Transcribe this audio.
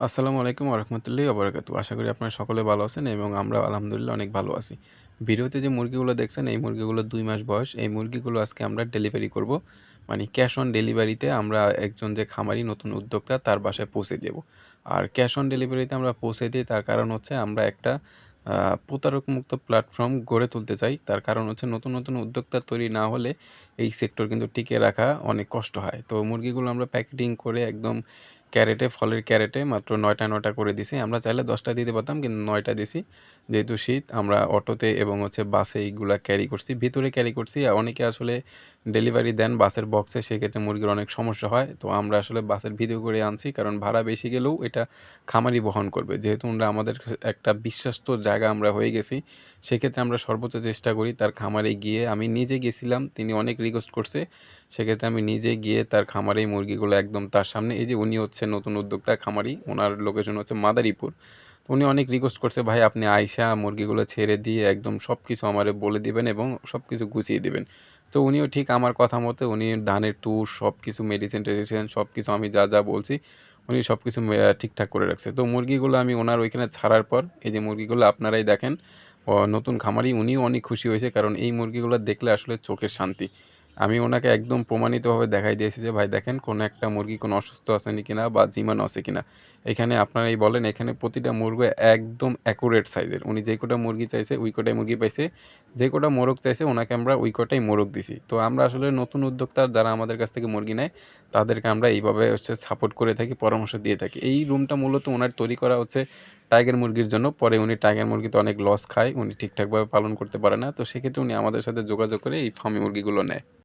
আসসালামু আলাইকুম ওরহমতুল্লাহি ওবারাকাতু। আশা করি আপনারা সকলে ভালো আছেন এবং আমরা আলহামদুলিল্লাহ অনেক ভালো আছি। ভিডিওতে যে মুরগিগুলো দেখছেন এই মুরগিগুলো দুই মাস বয়স। এই মুরগিগুলো আজকে আমরা ডেলিভারি করব। মানে ক্যাশ অন ডেলিভারিতে আমরা একজন যে খামারি নতুন উদ্যোক্তা তার বাসায় পৌঁছে দেব। আর ক্যাশ অন ডেলিভারিতে আমরা পৌঁছে দেই তার কারণ হচ্ছে আমরা একটা প্রতারকমুক্ত প্ল্যাটফর্ম গড়ে তুলতে চাই। তার কারণ হচ্ছে নতুন, নতুন উদ্যোক্তা তৈরি না হলে এই সেক্টর কিন্তু টিকে রাখা অনেক কষ্ট হয়। তো মুরগিগুলো আমরা প্যাকেটিং করে একদম ক্যারেটে, ফলের ক্যারেটে মাত্র নয়টা নয়টা করে দিছি। আমরা চাইলে দশটা দিতে পারতাম কিন্তু ৯ টা দিছি। যেহেতু শীত আমরা অটোতে এবং হচ্ছে বাসে এইগুলা ক্যারি করছি। ভিতরে ক্যারি করছি। অনেকে আসলে ডেলিভারি দেন বাসের বক্সে সেক্ষেত্রে মুরগির অনেক সমস্যা হয়। তো আমরা আসলে বাসের ভিতর করে আনছি কারণ ভাড়া বেশি গেলেও এটা খামারি বহন করবে। যেহেতু আমরা আমাদের একটা বিশ্বস্ত জায়গা আমরা হয়ে গেছি। সেক্ষেত্রে আমরা সর্বোচ্চ চেষ্টা করি তার খামারে গিয়ে আমি নিজে গেছিলাম। তিনি অনেক রিকোয়েস্ট করছে। সেক্ষেত্রে আমি নিজে গিয়ে তার খামারেই মুরগিগুলো একদম তার সামনে এই যে উনি হচ্ছে নতুন উদ্যোক্তা খামারি। ওনার লোকেশন হচ্ছে মাদারীপুর। তো উনি অনেক রিকোয়েস্ট করছে, "ভাই আপনি আইসা মুরগিগুলো ছেড়ে দিয়ে একদম সব কিছু আমারে বলে দিবেন এবং সব কিছু গুছিয়ে দিবেন।" তো উনিও ঠিক আমার কথা মতো উনি ধানের তুষ সবকিছু মেডিসিন-টেডিসিন সব কিছু আমি যা, যা বলছি উনি সব কিছু ঠিকঠাক করে রাখছে। তো মুরগিগুলো আমি ওনার ওইখানে ছাড়ার পর এই যে মুরগিগুলো আপনারাই দেখেন। নতুন খামারি উনিও অনেক খুশি হয়েছে কারণ এই মুরগিগুলো দেখলে আসলে চোখের শান্তি। আমি ওনাকে একদম প্রমাণিতভাবে দেখাই দিয়েছি যে, "ভাই দেখেন কোনো একটা মুরগি কোনো অসুস্থ আছে নি কিনা বা জিমানো আছে কিনা। এখানে আপনারা এই বলেন এখানে প্রতিটা মুরগি একদম অ্যাকুরেট সাইজের। উনি যে কটা মুরগি চাইছে ওই কটাই মুরগি পাইছে। যে কটা মোরগ চাইছে ওনাকে আমরা ওই কটাই মোরগ দিছি। তো আমরা আসলে নতুন উদ্যোক্তার যারা আমাদের কাছ থেকে মুরগি নেয় তাদেরকে আমরা এইভাবে হচ্ছে সাপোর্ট করে থাকি, পরামর্শ দিয়ে থাকি। এই রুমটা মূলত ওনার তৈরি করা হচ্ছে টাইগার মুরগির জন্য। পরে উনি টাইগার মুরগিতে অনেক লস খায়। উনি ঠিকঠাকভাবে পালন করতে পারে না। তো সেক্ষেত্রে উনি আমাদের সাথে যোগাযোগ করে এই ফার্মি মুরগিগুলো নেয়।